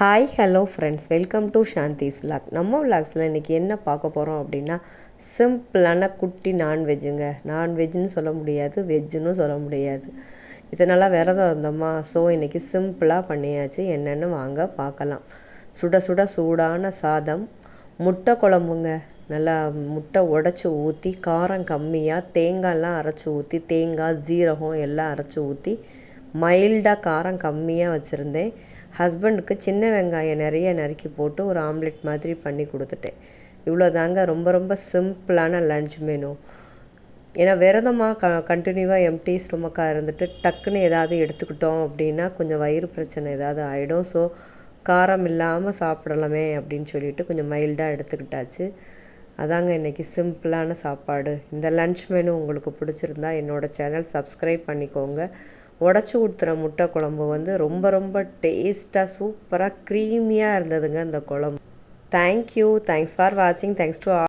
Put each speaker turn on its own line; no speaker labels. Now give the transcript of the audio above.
Hi hello friends welcome to Shanthi's vlog நம்ம விலாக்ஸில் இன்றைக்கி என்ன பார்க்க போகிறோம் அப்படின்னா சிம்பிளான குட்டி நான்வெஜ்ஜுங்க நான்வெஜ்ஜுன்னு சொல்ல முடியாது வெஜ்ஜுன்னு சொல்ல முடியாது. இதனால் விரதம் இருந்தோமா ஸோ இன்றைக்கி சிம்பிளாக பண்ணியாச்சு. என்னென்னு வாங்க பார்க்கலாம். சுட சுட சூடான சாதம் முட்டை குழம்புங்க. நல்லா முட்டை உடச்சி ஊற்றி காரம் கம்மியாக தேங்காய்லாம் அரைச்சி ஊற்றி தேங்காய் ஜீரகம் எல்லாம் அரைச்சி ஊற்றி மைல்டாக காரம் கம்மியாக வச்சுருந்தேன். ஹஸ்பண்டுக்கு சின்ன வெங்காயம் நிறைய நறுக்கி போட்டு ஒரு ஆம்லெட் மாதிரி பண்ணி கொடுத்துட்டேன். இவ்வளோ தாங்க ரொம்ப ரொம்ப சிம்பிளான லன்ச் மெனு ஏன்னா விரதமாக க கண்டினியூவாக எம்டி ஸ்டொமக்காக இருந்துட்டு டக்குன்னு ஏதாவது எடுத்துக்கிட்டோம் அப்படின்னா கொஞ்சம் வயிறு பிரச்சனை ஏதாவது ஆகிடும் ஸோ காரம் இல்லாமல் சாப்பிடலாமே அப்படின்னு சொல்லிட்டு கொஞ்சம் மைல்டாக எடுத்துக்கிட்டாச்சு. அதாங்க இன்றைக்கி சிம்பிளான சாப்பாடு. இந்த லன்ச் மெனு உங்களுக்கு பிடிச்சிருந்தா என்னோடய சேனல் சப்ஸ்கிரைப் பண்ணிக்கோங்க. உடச்சி ஊற்றுற முட்டை குழம்பு வந்து ரொம்ப ரொம்ப டேஸ்ட்டாக சூப்பராக க்ரீமியாக இருந்ததுங்க அந்த குழம்பு. தேங்க்யூ தேங்க்ஸ் ஃபார் வாட்சிங் தேங்க்ஸ் டு